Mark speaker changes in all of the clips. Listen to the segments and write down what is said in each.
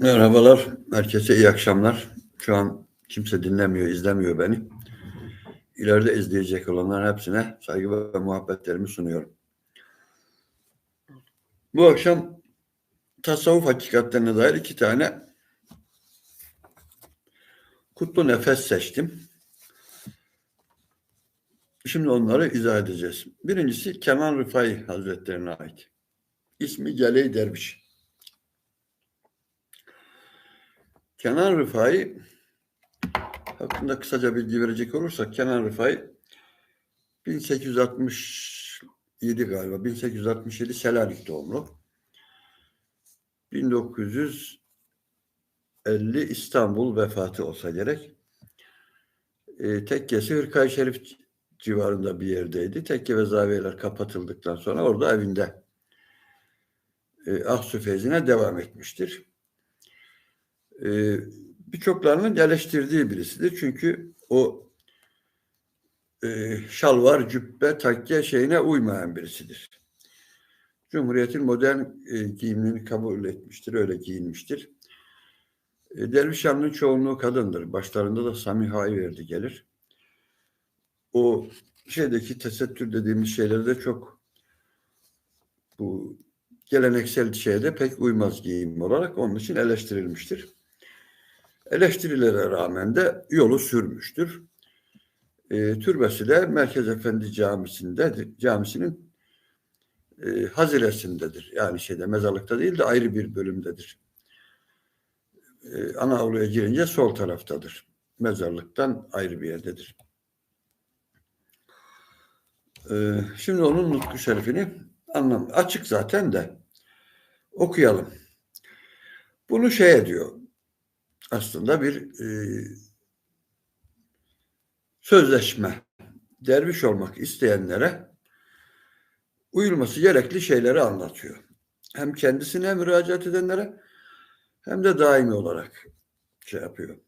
Speaker 1: Merhabalar, herkese iyi akşamlar. Şu an kimse dinlemiyor, izlemiyor beni. İleride izleyecek olanların hepsine saygı ve muhabbetlerimi sunuyorum. Bu akşam tasavvuf hakikatlerine dair iki tane kutlu nefes seçtim. Şimdi onları izah edeceğiz. Birincisi Kenan Rıfai Hazretlerine ait. İsmi Geley Derviş. Kenan Rıfai hakkında kısaca bilgi verecek olursak Kenan Rıfai 1867 galiba 1867 Selanik doğumlu. 1950 İstanbul vefatı olsa gerek. E, tekkesi Hırkay Şerif civarında bir yerdeydi. Tekke ve zaviyeler kapatıldıktan sonra orada evinde e, Feyzi'ne devam etmiştir e, birçoklarının eleştirdiği birisidir. Çünkü o e, şalvar, cübbe, takke şeyine uymayan birisidir. Cumhuriyetin modern e, giyimini kabul etmiştir, öyle giyinmiştir. E, Derviş Hanım'ın çoğunluğu kadındır. Başlarında da Samiha'yı verdi gelir. O şeydeki tesettür dediğimiz şeylerde çok bu geleneksel şeyde pek uymaz giyim olarak onun için eleştirilmiştir. Eleştirilere rağmen de yolu sürmüştür. E, türbesi de Merkez Efendi Camisi'nde, camisinin e, haziresindedir. Yani şeyde mezarlıkta değil de ayrı bir bölümdedir. E, ana avluya girince sol taraftadır. Mezarlıktan ayrı bir yerdedir. E, şimdi onun nutku şerifini anlam açık zaten de okuyalım. Bunu şey ediyor aslında bir e, sözleşme. Derviş olmak isteyenlere uyulması gerekli şeyleri anlatıyor. Hem kendisine müracaat edenlere hem de daimi olarak şey yapıyor.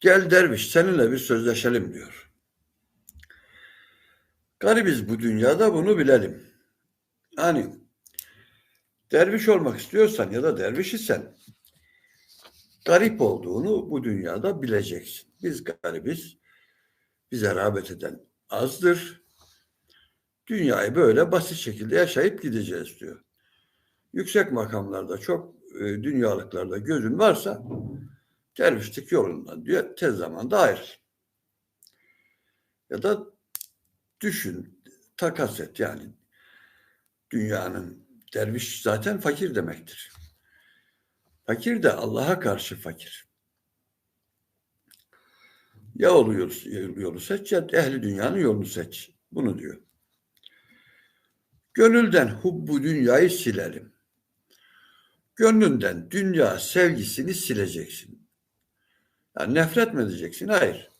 Speaker 1: Gel derviş seninle bir sözleşelim diyor. Garibiz bu dünyada bunu bilelim. Yani derviş olmak istiyorsan ya da derviş isen garip olduğunu bu dünyada bileceksin. Biz garibiz. Bize rağbet eden azdır. Dünyayı böyle basit şekilde yaşayıp gideceğiz diyor. Yüksek makamlarda çok e, dünyalıklarda gözün varsa dervişlik yolundan diyor tez zamanda ayrıl. Ya da düşün, takas et yani. Dünyanın derviş zaten fakir demektir. Fakir de Allah'a karşı fakir. Ya oluyor yolu seç ya ehli dünyanın yolunu seç. Bunu diyor. Gönülden hubbu dünyayı silelim. Gönlünden dünya sevgisini sileceksin. Yani nefret mi edeceksin? Hayır.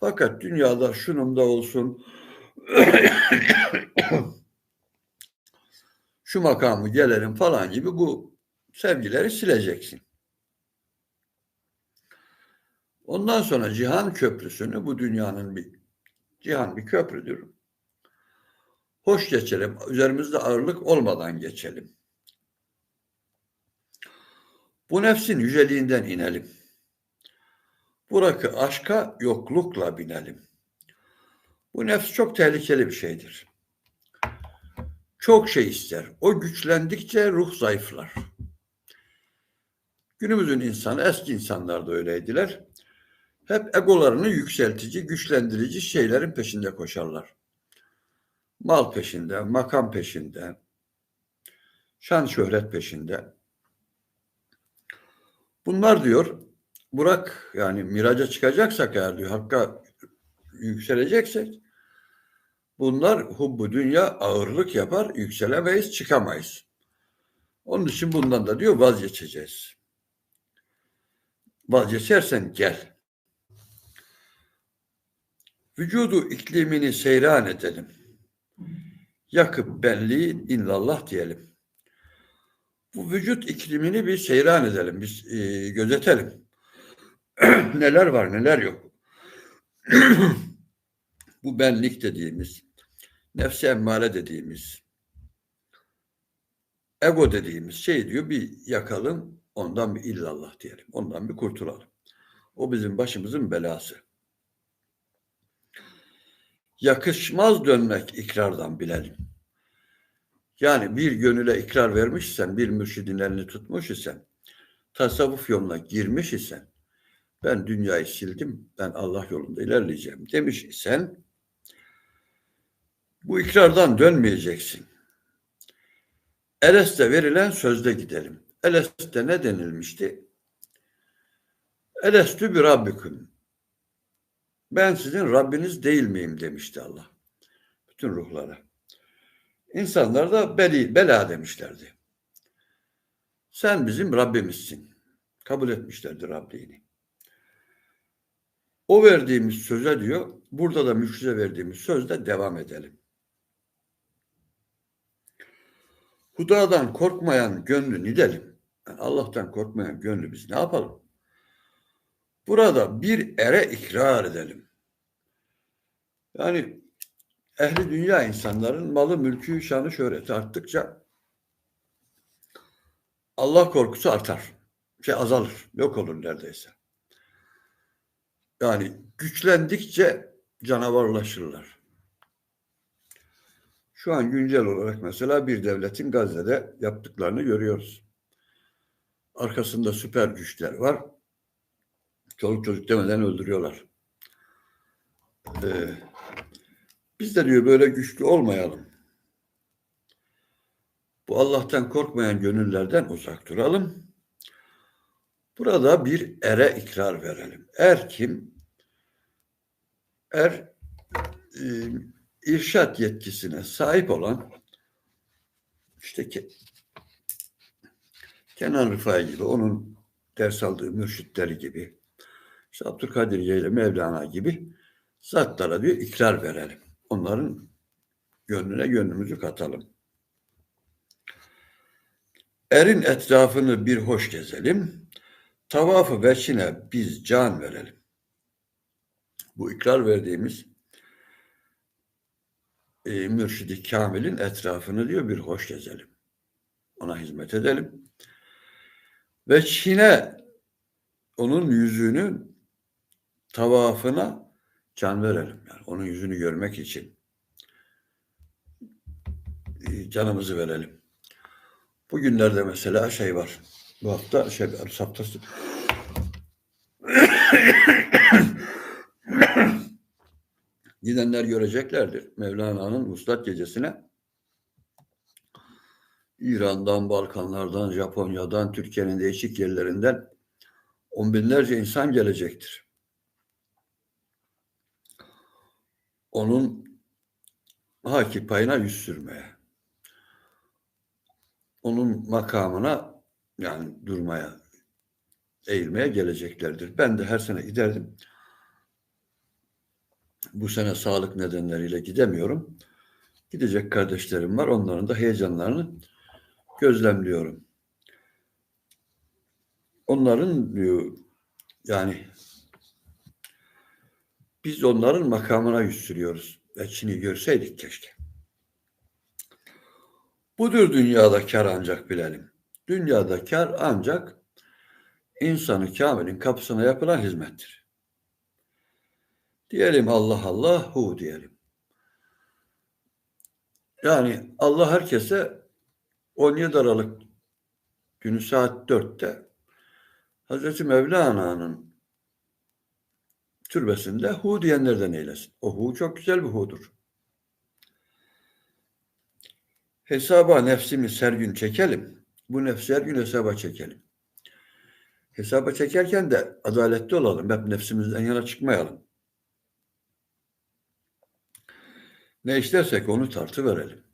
Speaker 1: Fakat dünyada şunun da olsun şu makamı gelelim falan gibi bu sevgileri sileceksin. Ondan sonra cihan köprüsünü bu dünyanın bir cihan bir köprüdür. Hoş geçelim. Üzerimizde ağırlık olmadan geçelim. Bu nefsin yüceliğinden inelim. Burakı aşka yoklukla binelim. Bu nefs çok tehlikeli bir şeydir. Çok şey ister. O güçlendikçe ruh zayıflar. Günümüzün insanı, eski insanlar da öyleydiler. Hep egolarını yükseltici, güçlendirici şeylerin peşinde koşarlar. Mal peşinde, makam peşinde, şan şöhret peşinde. Bunlar diyor, Burak yani miraca çıkacaksak eğer diyor, Hakk'a yükseleceksek bunlar hubbu dünya ağırlık yapar, yükselemeyiz, çıkamayız. Onun için bundan da diyor vazgeçeceğiz vazgeçersen gel. Vücudu iklimini seyran edelim. Yakıp benliği illallah diyelim. Bu vücut iklimini bir seyran edelim, biz e, gözetelim. neler var, neler yok. Bu benlik dediğimiz, nefsi emmare dediğimiz, ego dediğimiz şey diyor bir yakalım ondan bir illallah diyelim. Ondan bir kurtulalım. O bizim başımızın belası. Yakışmaz dönmek ikrardan bilelim. Yani bir gönüle ikrar vermiş isen, bir mürşidin elini tutmuş isen, tasavvuf yoluna girmiş isen, ben dünyayı sildim, ben Allah yolunda ilerleyeceğim demiş isen, bu ikrardan dönmeyeceksin. Eles'te verilen sözde gidelim. Eles'te ne denilmişti? Elestü bir Rabbiküm. Ben sizin Rabbiniz değil miyim demişti Allah. Bütün ruhlara. İnsanlar da beli, bela demişlerdi. Sen bizim Rabbimizsin. Kabul etmişlerdi Rabbini. O verdiğimiz söze diyor, burada da müşrize verdiğimiz sözde devam edelim. Hudadan korkmayan gönlü nidelim. Allah'tan korkmayan gönlü biz ne yapalım? Burada bir ere ikrar edelim. Yani ehli dünya insanların malı, mülkü, şanı, şöhreti arttıkça Allah korkusu artar. Şey azalır, yok olur neredeyse. Yani güçlendikçe canavarlaşırlar. Şu an güncel olarak mesela bir devletin Gazze'de yaptıklarını görüyoruz. Arkasında süper güçler var. Çoluk çocuk demeden öldürüyorlar. Ee, biz de diyor böyle güçlü olmayalım. Bu Allah'tan korkmayan gönüllerden uzak duralım. Burada bir ere ikrar verelim. Er kim? Er e, irşat yetkisine sahip olan işte Kenan Rıfai gibi onun ders aldığı mürşitleri gibi işte Abdülkadir ile Mevlana gibi zatlara diyor ikrar verelim. Onların gönlüne gönlümüzü katalım. Erin etrafını bir hoş gezelim. Tavafı veçine biz can verelim. Bu ikrar verdiğimiz e, mürşidi kamilin etrafını diyor bir hoş gezelim. Ona hizmet edelim. Ve Çin'e onun yüzünün tavafına can verelim. Yani onun yüzünü görmek için e, canımızı verelim. Bugünlerde mesela şey var. Bu hafta şey haftası Gidenler göreceklerdir. Mevlana'nın Vuslat Gecesi'ne İran'dan, Balkanlardan, Japonya'dan, Türkiye'nin değişik yerlerinden on binlerce insan gelecektir. Onun haki payına yüz sürmeye, onun makamına yani durmaya, eğilmeye geleceklerdir. Ben de her sene giderdim. Bu sene sağlık nedenleriyle gidemiyorum. Gidecek kardeşlerim var. Onların da heyecanlarını gözlemliyorum. Onların diyor yani biz onların makamına yüz sürüyoruz. Ve Çin'i görseydik keşke. Budur dünyada kar ancak bilelim. Dünyada kar ancak insanı kamilin kapısına yapılan hizmettir. Diyelim Allah Allah hu diyelim. Yani Allah herkese 17 Aralık günü saat 4'te Hazreti Mevlana'nın türbesinde hu diyenlerden eylesin. O hu çok güzel bir hudur. Hesaba nefsimiz her çekelim. Bu nefsi her gün hesaba çekelim. Hesaba çekerken de adaletli olalım. Hep nefsimizden yana çıkmayalım. Ne istersek onu tartı verelim.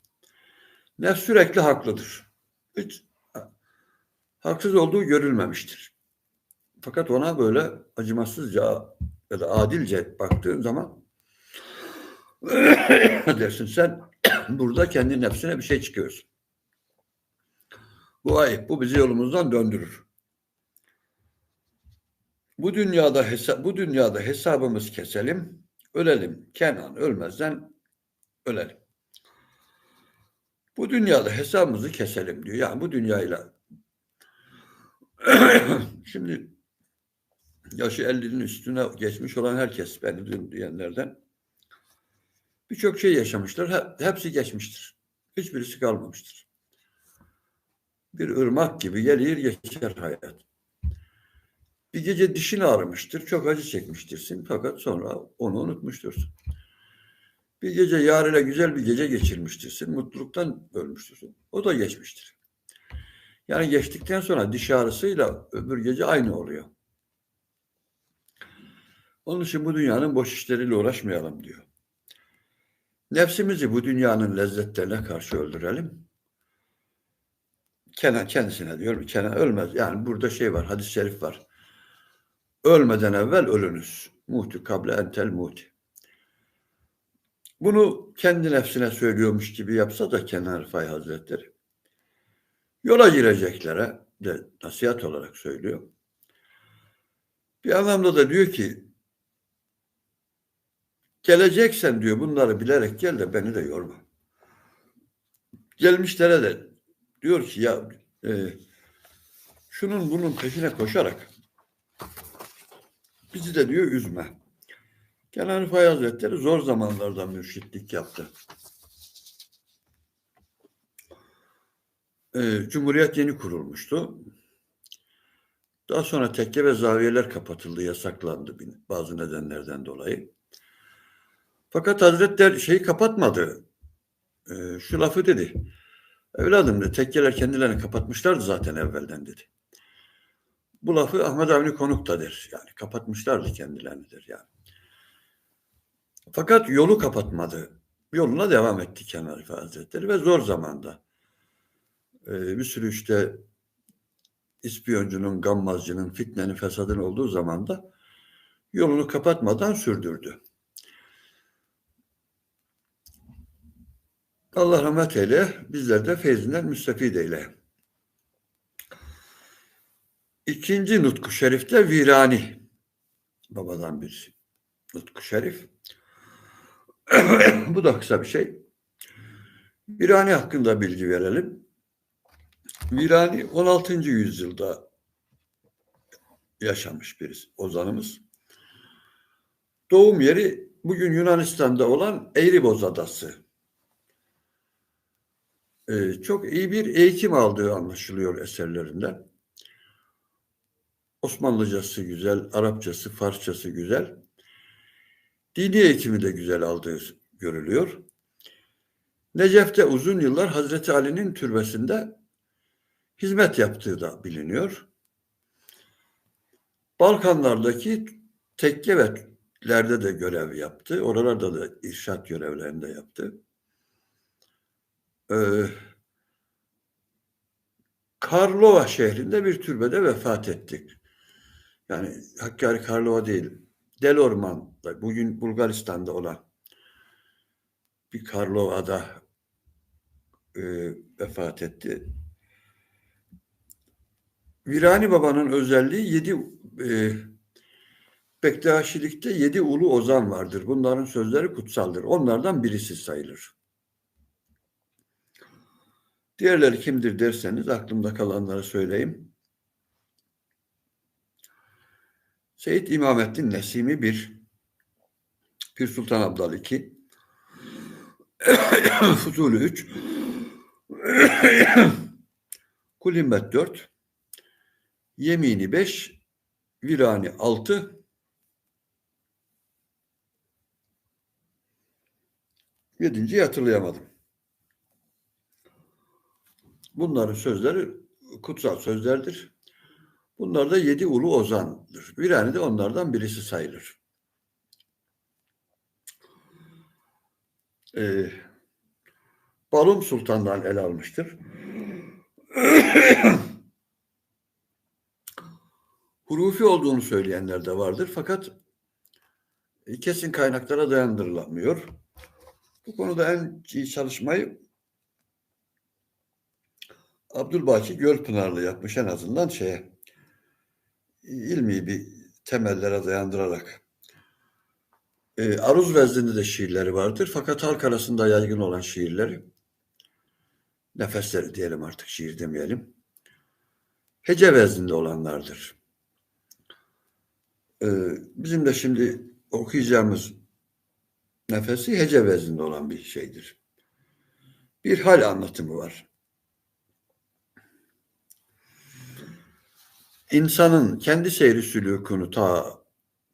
Speaker 1: Nefs sürekli haklıdır. Hiç haksız olduğu görülmemiştir. Fakat ona böyle acımasızca ya da adilce baktığın zaman dersin sen burada kendi nefsine bir şey çıkıyorsun. Bu ayıp. Bu bizi yolumuzdan döndürür. Bu dünyada hesap, bu dünyada hesabımız keselim, ölelim. Kenan ölmezden ölelim. Bu dünyada hesabımızı keselim diyor. Yani bu dünyayla şimdi yaşı 50'nin üstüne geçmiş olan herkes beni diyenlerden birçok şey yaşamışlar. Hepsi geçmiştir. Hiçbirisi kalmamıştır. Bir ırmak gibi gelir geçer hayat. Bir gece dişin ağrımıştır, çok acı çekmiştirsin fakat sonra onu unutmuştursun. Bir gece yarıyla güzel bir gece geçirmiştirsin, mutluluktan ölmüştürsün. O da geçmiştir. Yani geçtikten sonra diş ağrısıyla öbür gece aynı oluyor. Onun için bu dünyanın boş işleriyle uğraşmayalım diyor. Nefsimizi bu dünyanın lezzetlerine karşı öldürelim. Kenan kendisine diyor, Kenan ölmez. Yani burada şey var, hadis-i şerif var. Ölmeden evvel ölünüz. Muhti kable entel muhti. Bunu kendi nefsine söylüyormuş gibi yapsa da Kenan Rıfai Hazretleri yola gireceklere de nasihat olarak söylüyor. Bir anlamda da diyor ki geleceksen diyor bunları bilerek gel de beni de yorma. Gelmişlere de diyor ki ya e, şunun bunun peşine koşarak bizi de diyor üzme. Kenan Rıfai Hazretleri zor zamanlarda mürşitlik yaptı. Ee, Cumhuriyet yeni kurulmuştu. Daha sonra tekke ve zaviyeler kapatıldı, yasaklandı bazı nedenlerden dolayı. Fakat Hazretler şeyi kapatmadı. Ee, şu lafı dedi. Evladım dedi, tekkeler kendilerini kapatmışlardı zaten evvelden dedi. Bu lafı Ahmet Avni Konuk der. Yani kapatmışlardı kendilerini der yani. Fakat yolu kapatmadı. Yoluna devam etti Kemal Rıfat Hazretleri ve zor zamanda. Ee, bir sürü işte ispiyoncunun, gammazcının, fitnenin, fesadın olduğu zamanda yolunu kapatmadan sürdürdü. Allah rahmet eyle, bizler de feyzinden müstefid eyle. İkinci nutku şerifte virani. Babadan bir nutku şerif. Bu da kısa bir şey. Virani hakkında bilgi verelim. Virani 16. yüzyılda yaşamış bir ozanımız. Doğum yeri bugün Yunanistan'da olan Eğriboz Adası. Ee, çok iyi bir eğitim aldığı anlaşılıyor eserlerinden. Osmanlıcası güzel, Arapçası, Farsçası güzel. Dini eğitimi de güzel aldığı görülüyor. Necef'te uzun yıllar Hazreti Ali'nin türbesinde hizmet yaptığı da biliniyor. Balkanlardaki tekkevelerde de görev yaptı. Oralarda da irşat görevlerinde yaptı. Ee, Karlova şehrinde bir türbede vefat ettik. Yani Hakkari Karlova değil, Delorman'da, bugün Bulgaristan'da olan bir Karlova'da e, vefat etti. Virani Baba'nın özelliği yedi e, Bektaşilikte yedi ulu ozan vardır. Bunların sözleri kutsaldır. Onlardan birisi sayılır. Diğerleri kimdir derseniz aklımda kalanları söyleyeyim. Seyyid İmamettin Nesimi bir, Pir Sultan Abdal iki, Fuzuli üç, Kulimmet dört, Yemini beş, Virani altı, yedinciyi hatırlayamadım. Bunların sözleri kutsal sözlerdir. Bunlar da yedi ulu ozandır. Virani de onlardan birisi sayılır. Ee, Balum Sultan'dan el almıştır. Hurufi olduğunu söyleyenler de vardır fakat kesin kaynaklara dayandırılamıyor. Bu konuda en iyi çalışmayı Abdülbaki Gölpınarlı yapmış en azından şeye ilmi bir temellere dayandırarak. E, aruz vezdinde de şiirleri vardır. Fakat halk arasında yaygın olan şiirleri nefesleri diyelim artık şiir demeyelim. Hece vezninde olanlardır. Ee, bizim de şimdi okuyacağımız nefesi hece vezninde olan bir şeydir. Bir hal anlatımı var. İnsanın kendi seyri sülükünü ta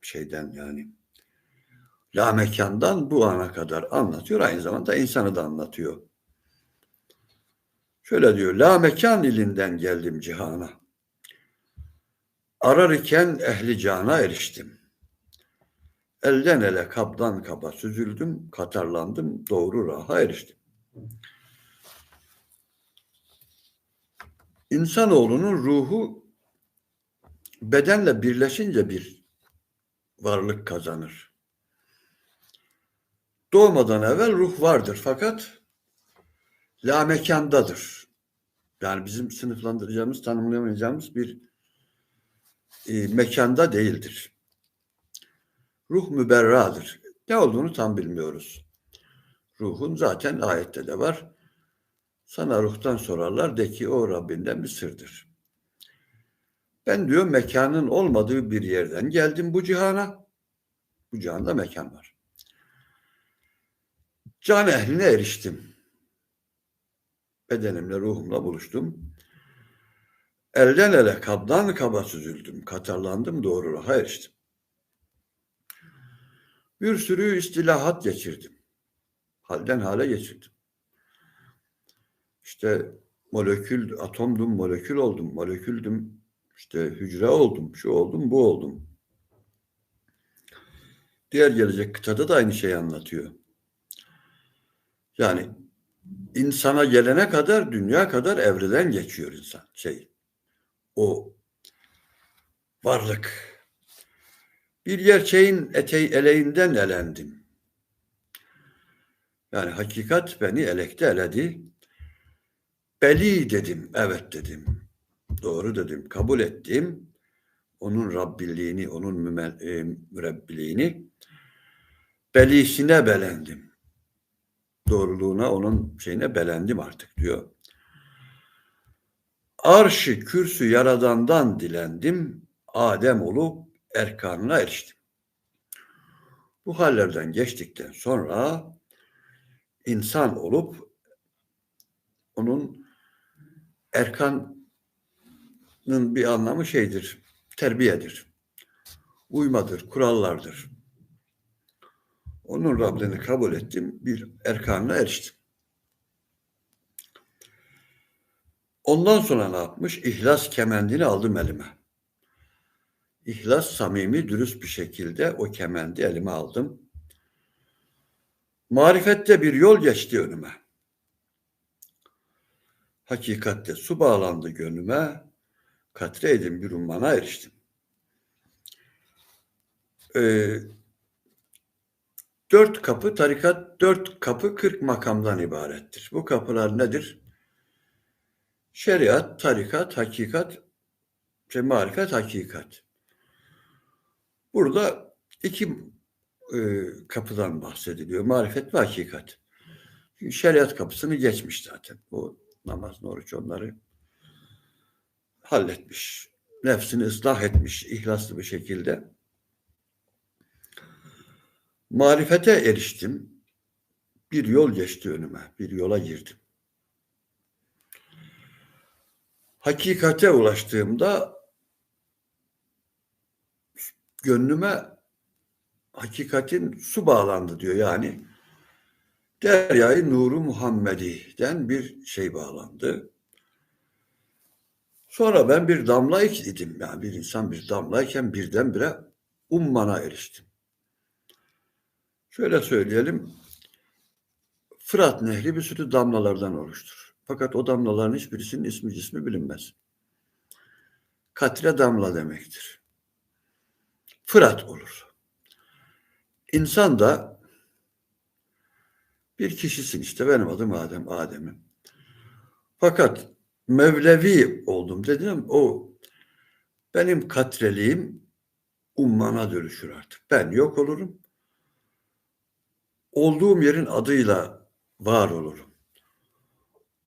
Speaker 1: şeyden yani la mekandan bu ana kadar anlatıyor. Aynı zamanda insanı da anlatıyor. Şöyle diyor. La mekan ilinden geldim cihana. Arar iken ehli cana eriştim. Elden ele kaptan kaba süzüldüm, katarlandım, doğru raha eriştim. İnsanoğlunun ruhu bedenle birleşince bir varlık kazanır. Doğmadan evvel ruh vardır fakat la mekandadır. Yani bizim sınıflandıracağımız, tanımlayamayacağımız bir e, mekanda değildir. Ruh müberradır. Ne olduğunu tam bilmiyoruz. Ruhun zaten ayette de var. Sana ruhtan sorarlar de ki o Rabbinden bir sırdır. Ben diyor mekanın olmadığı bir yerden geldim bu cihana. Bu cihanda mekan var. Can ehline eriştim. Bedenimle, ruhumla buluştum. Elden ele, kabdan kaba süzüldüm. Katarlandım, doğru raha eriştim. Bir sürü istilahat geçirdim. Halden hale geçirdim. İşte molekül, atomdum, molekül oldum, moleküldüm, işte hücre oldum, şu oldum, bu oldum. Diğer gelecek kıtada da aynı şeyi anlatıyor. Yani insana gelene kadar dünya kadar evreden geçiyor insan. Şey, o varlık. Bir gerçeğin eteği eleğinden elendim. Yani hakikat beni elekte eledi. Beli dedim, evet dedim. Doğru dedim, kabul ettim. Onun Rabbiliğini, onun e, mürebbiliğini belisine belendim. Doğruluğuna, onun şeyine belendim artık diyor. Arşı kürsü yaradandan dilendim. Adem olup erkanına eriştim. Bu hallerden geçtikten sonra insan olup onun erkanın bir anlamı şeydir, terbiyedir, uymadır, kurallardır. Onun Rabbini kabul ettim, bir erkanına eriştim. Ondan sonra ne yapmış? İhlas kemendini aldım elime. İhlas, samimi, dürüst bir şekilde o kemendi elime aldım. Marifette bir yol geçti önüme. Hakikatte su bağlandı gönlüme. Katre edin bir ummana eriştim. Ee, dört kapı tarikat, dört kapı kırk makamdan ibarettir. Bu kapılar nedir? Şeriat, tarikat, hakikat, şey, marifet, hakikat. Burada iki e, kapıdan bahsediliyor. Marifet ve hakikat. Şeriat kapısını geçmiş zaten. O namaz, oruç onları halletmiş. Nefsini ıslah etmiş ihlaslı bir şekilde. Marifete eriştim. Bir yol geçti önüme. Bir yola girdim. Hakikate ulaştığımda gönlüme hakikatin su bağlandı diyor yani. Deryayı Nuru Muhammedi'den bir şey bağlandı. Sonra ben bir damla idim. Yani bir insan bir damlayken birdenbire ummana eriştim. Şöyle söyleyelim. Fırat Nehri bir sürü damlalardan oluştur. Fakat o damlaların hiçbirisinin ismi cismi bilinmez. Katre damla demektir. Fırat olur. İnsan da bir kişisin işte benim adım Adem, Adem'im. Fakat Mevlevi oldum dedim o benim katreliğim ummana dönüşür artık. Ben yok olurum. Olduğum yerin adıyla var olurum.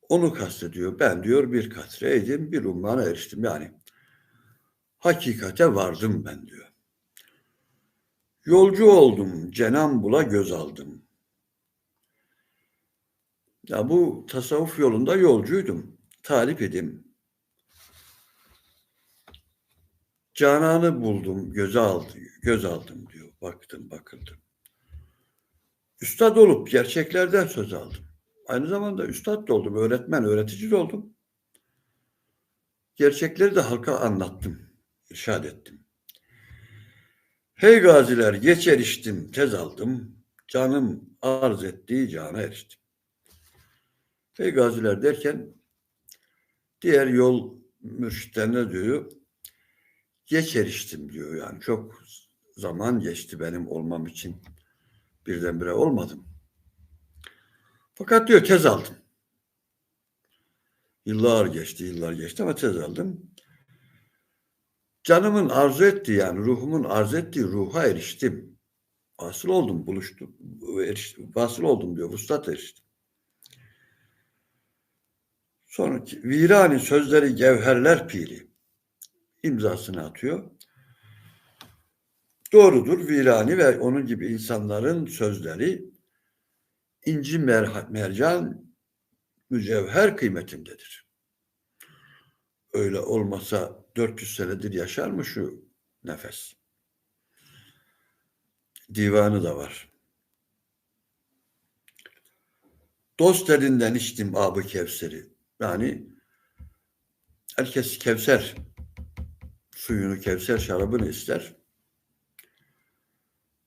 Speaker 1: onu kastediyor. Ben diyor bir katreydim, bir ummana eriştim. Yani hakikate vardım ben diyor. Yolcu oldum, cenam bula göz aldım. Ya bu tasavvuf yolunda yolcuydum. Talip edim. Cananı buldum, göze aldı, göz aldım diyor. Baktım, bakıldım. Üstad olup gerçeklerden söz aldım. Aynı zamanda üstad da oldum, öğretmen, öğretici de oldum. Gerçekleri de halka anlattım, irşad ettim. Hey gaziler geç eriştim, tez aldım. Canım arz ettiği cana eriştim. Hey gaziler derken diğer yol mürşitlerine diyor geç eriştim diyor yani çok zaman geçti benim olmam için birdenbire olmadım. Fakat diyor tez aldım. Yıllar geçti, yıllar geçti ama tez aldım. Canımın arzu ettiği yani ruhumun arzu ettiği ruha eriştim. Vasıl oldum, buluştum, eriştim, vasıl oldum diyor, vuslat eriştim. Sonraki virani sözleri gevherler pili imzasını atıyor. Doğrudur virani ve onun gibi insanların sözleri inci mercan mücevher kıymetindedir. Öyle olmasa 400 senedir yaşar mı şu nefes? Divanı da var. Dost elinden içtim abı Kevser'i. Yani herkes Kevser suyunu, Kevser şarabını ister.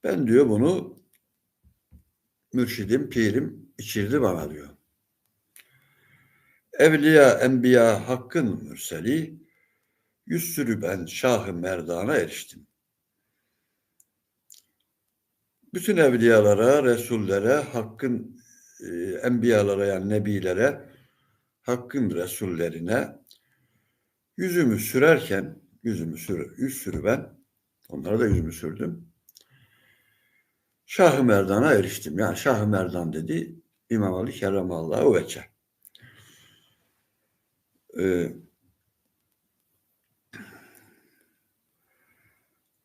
Speaker 1: Ben diyor bunu mürşidim, pirim içirdi bana diyor. Evliya, enbiya hakkın mürseli, yüz sürü ben şahı merdana eriştim. Bütün evliyalara, resullere, hakkın e, enbiyalara yani nebilere, hakkın resullerine yüzümü sürerken, yüzümü sür, yüz sürü ben, onlara da yüzümü sürdüm. Şah-ı Merdan'a eriştim. Yani Şah-ı Merdan dedi İmam Ali Kerramallahu Veçe. Ee,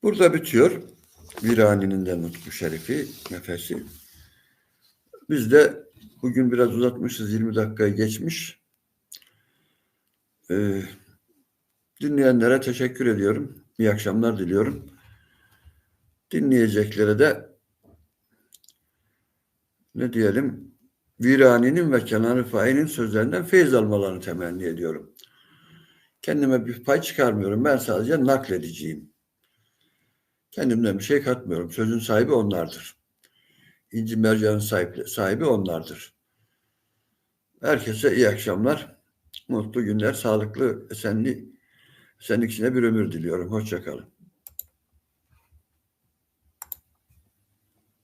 Speaker 1: burada bitiyor. Virani'nin de nutku şerifi, nefesi. Biz de bugün biraz uzatmışız. 20 dakikayı geçmiş. Ee, dinleyenlere teşekkür ediyorum. İyi akşamlar diliyorum. Dinleyeceklere de ne diyelim Virani'nin ve Kenan Rıfai'nin sözlerinden feyiz almalarını temenni ediyorum. Kendime bir pay çıkarmıyorum. Ben sadece naklediciyim. Kendimden bir şey katmıyorum. Sözün sahibi onlardır. İnci Mercan'ın sahibi, sahibi onlardır. Herkese iyi akşamlar. Mutlu günler, sağlıklı, esenli, esenlik içinde bir ömür diliyorum. Hoşçakalın.